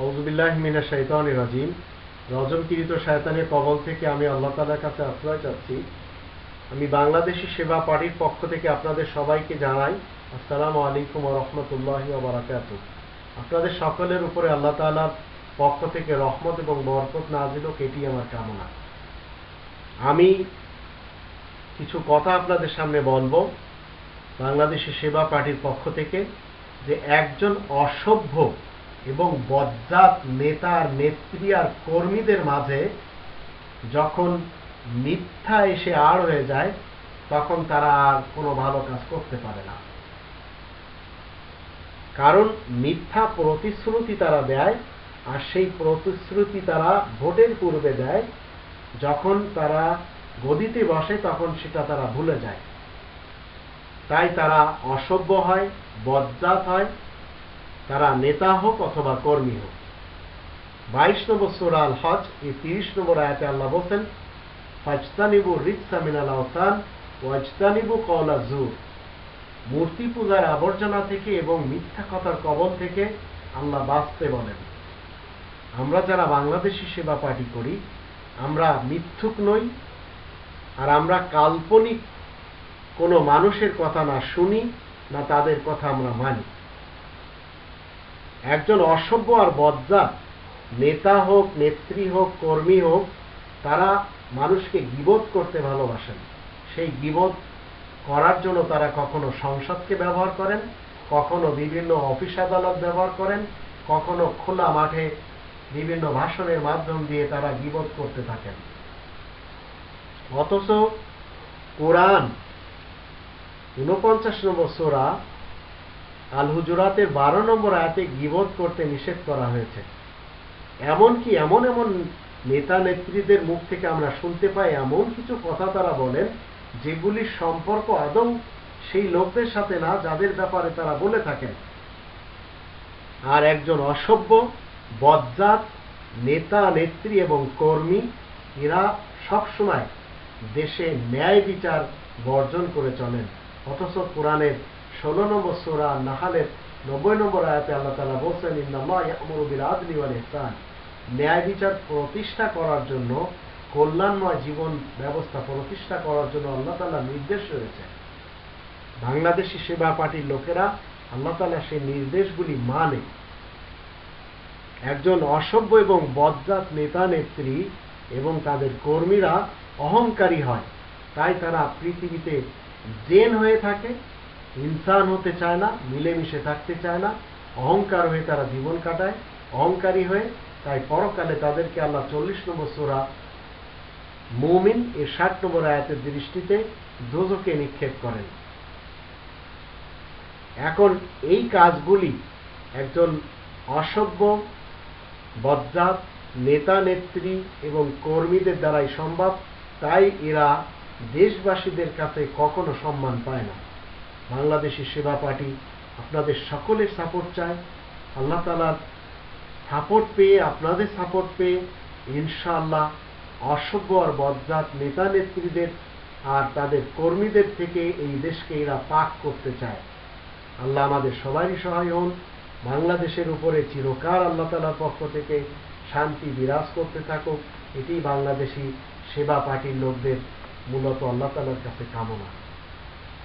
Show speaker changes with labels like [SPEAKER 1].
[SPEAKER 1] আউজুবিল্লাহ মিনা শৈতান রাজিম। রজমকিরিত শয়তানের কবল থেকে আমি আল্লাহ তালার কাছে আশ্রয় চাচ্ছি। আমি বাংলাদেশি সেবা পার্টির পক্ষ থেকে আপনাদের সবাইকে জানাই, আসসালামু আলাইকুম রহমতুল্লাহ বারাকাত আপনাদের সকলের উপরে আল্লাহ তালার পক্ষ থেকে রহমত এবং বরকত নাজিল এটি আমার কামনা। আমি কিছু কথা আপনাদের সামনে বলব বাংলাদেশি সেবা পার্টির পক্ষ থেকে, যে একজন অসভ্য এবং বজ্জাত নেতা আর নেত্রী আর কর্মীদের মাঝে যখন মিথ্যা এসে আর হয়ে যায়, তখন তারা আর কোনো ভালো কাজ করতে পারে না। কারণ মিথ্যা প্রতিশ্রুতি তারা দেয় আর সেই প্রতিশ্রুতি তারা ভোটের পূর্বে দেয়। যখন তারা গদিতে বসে, তখন সেটা তারা ভুলে যায়। তাই তারা অসভ্য হয়, বজ্জাত হয় তারা নেতা হোক অথবা কর্মী হোক। বাইশ নম্বর সুরা আল হজ এই তিরিশ নম্বর আয়াতে আল্লাহ বলছেন, ফাজতানিবু রিক্সা মিনাল আওতান ওয়াজতানিবু কওলা জুর মূর্তি পূজার আবর্জনা থেকে এবং মিথ্যা কথার কবল থেকে আল্লাহ বাঁচতে বলেন। আমরা যারা বাংলাদেশি সেবা পার্টি করি, আমরা মিথ্যুক নই, আর আমরা কাল্পনিক কোনো মানুষের কথা না শুনি, না তাদের কথা আমরা মানি। একজন অসভ্য আর বজ্জা নেতা হোক, নেত্রী হোক, কর্মী হোক, তারা মানুষকে গিবোধ করতে ভালোবাসেন। সেই গিবোধ করার জন্য তারা কখনো সংসদকে ব্যবহার করেন, কখনো বিভিন্ন অফিস আদালত ব্যবহার করেন, কখনো খোলা মাঠে বিভিন্ন ভাষণের মাধ্যম দিয়ে তারা গিবোধ করতে থাকেন। অথচ কোরআন ঊনপঞ্চাশ নম্বর সোরা আল হুজুরাতের বারো নম্বর আয়াতে গিবোধ করতে নিষেধ করা হয়েছে। এমনকি এমন এমন নেতা নেত্রীদের মুখ থেকে আমরা শুনতে পাই, এমন কিছু কথা তারা বলেন, যেগুলির সম্পর্ক আদৌ সেই লোকদের সাথে না, যাদের ব্যাপারে তারা বলে থাকেন। আর একজন অসভ্য, বজ্জাত নেতা, নেত্রী এবং কর্মী, এরা সবসময় দেশে ন্যায় বিচার বর্জন করে চলেন। অথচ কোরআনের ষোলো নম্বর সোরা নাহালের নব্বই নম্বর আয়াতে আল্লাহ তালা বলছেন ইন্নামা ইয়ামুরুবিল আদলি ওয়াল ইহসান ন্যায় বিচার প্রতিষ্ঠা করার জন্য, কল্যাণময় জীবন ব্যবস্থা প্রতিষ্ঠা করার জন্য আল্লাহ তালা নির্দেশ রয়েছে। বাংলাদেশি সেবা পার্টির লোকেরা আল্লাহ তালা সেই নির্দেশগুলি মানে। একজন অসভ্য এবং বজ্জাত নেতা নেত্রী এবং তাদের কর্মীরা অহংকারী হয়। তাই তারা পৃথিবীতে জেন হয়ে থাকে ইনসান হতে চায় না, মিলেমিশে থাকতে চায় না, অহংকার হয়ে তারা জীবন কাটায়, অহংকারী হয়ে তাই পরকালে তাদেরকে আল্লাহ চল্লিশ নম্বর সোরা মৌমিন এর ষাট নম্বর আয়াতের দৃষ্টিতে দোজকে নিক্ষেপ করেন। এখন এই কাজগুলি একজন অসভ্য, বজ্জাত নেতা, নেত্রী এবং কর্মীদের দ্বারাই সম্ভব, তাই এরা দেশবাসীদের কাছে কখনো সম্মান পায় না। বাংলাদেশি সেবা পার্টি আপনাদের সকলের সাপোর্ট চায়। আল্লাহ তালার সাপোর্ট পেয়ে, আপনাদের সাপোর্ট পেয়ে ইনশাআল্লাহ অসভ্য আর বজ্জাত নেতা নেত্রীদের আর তাদের কর্মীদের থেকে এই দেশকে এরা পাক করতে চায়। আল্লাহ আমাদের সবারই সহায় হন। বাংলাদেশের উপরে চিরকাল আল্লাহ তালার পক্ষ থেকে শান্তি বিরাজ করতে থাকুক। এটি বাংলাদেশি সেবা পার্টির লোকদের মূলত আল্লাহ তালার কাছে কামনা।